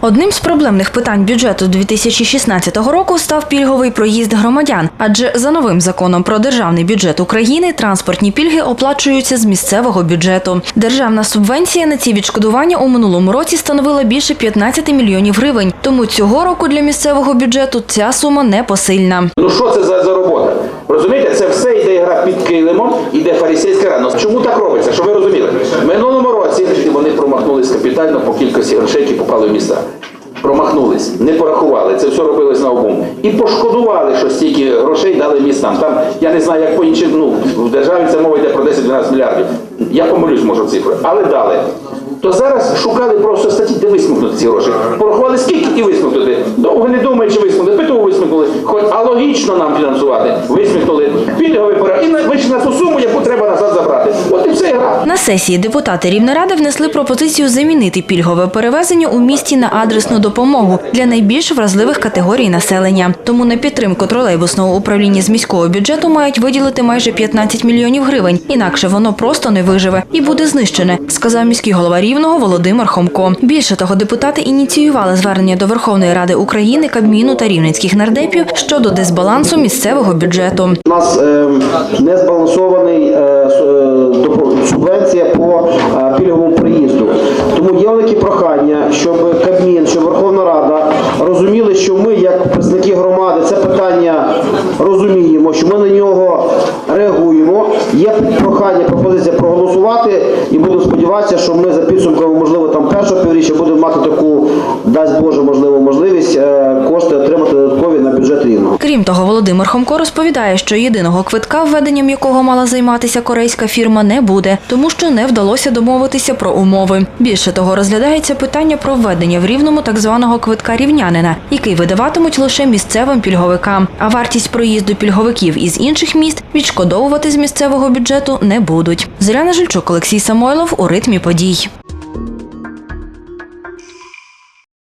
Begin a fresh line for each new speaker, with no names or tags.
Одним з проблемних питань бюджету 2016 року став пільговий проїзд громадян, адже за новим законом про державний бюджет України транспортні пільги оплачуються з місцевого бюджету. Державна субвенція на ці відшкодування у минулому році становила більше 15 мільйонів гривень. Тому цього року для місцевого бюджету ця сума непосильна.
Ну що це за, за робота? Розумієте, це все йде гра під килимом, іде фарисейська рада. Ну, Чому так робиться? Щоб ви розуміли? В минулому році вони промахнулись капітально по кількості грошей, які попали в міста. Промахнулись, не порахували, це все робилось на обум. І пошкодували, що стільки грошей дали містам. Там, я не знаю, як по іншим, ну, в державі це мова йде про 10-12 мільярдів. Я помилюсь, може, в цифри, але дали. То зараз шукали просто статті, де висмикнути ці гроші. Порахували скільки і висмикнути. Довго не думаючи висмикнути. Питово висмикнули. Хоч а логічно нам фінансувати. Висмикнули. Пільговий порядок. І вийшли на ту суму, яку треба назад забрати. От і все.
На сесії депутати Рівнеради внесли пропозицію замінити пільгове перевезення у місті на адресну допомогу для найбільш вразливих категорій населення. Тому на підтримку тролейбусного управління з міського бюджету мають виділити майже 15 мільйонів гривень. Інакше воно просто не виживе і буде знищене, сказав міський голова Рівного Володимир Хомко. Більше того, депутати ініціювали звернення до Верховної Ради України, Кабміну та рівненських нардепів щодо дисбалансу місцевого бюджету.
У нас е, не збалансований е, е, допо- субвенція по е, пільговому приїзду. Тому є велике прохання, щоб Кабмін, щоб Верховна Рада розуміли, що ми, як громади, це питання розуміємо, що ми на нього реагуємо. Є прохання, пропозиція проголосувати, і будемо сподіватися, що ми за підсумками, можливо, там першого півріччя будемо мати таку, дасть можливість е, кошти отримати додаткові на бюджет рівного.
Крім того, Володимир Хомко розповідає, що єдиного квитка, введенням якого мала займатися корейська фірма, не буде, тому що не вдалося домовитися про умови. Більше того, розглядається питання про введення в рівному так званого квитка рівнянина, який видаватимуть лише місцевим пільговикам. А вартість проїзду пільговиків із інших міст відшкодовувати з місцевого бюджету не будуть. Зоряна Жильчук, Олексій Самойлов у ритмі подій.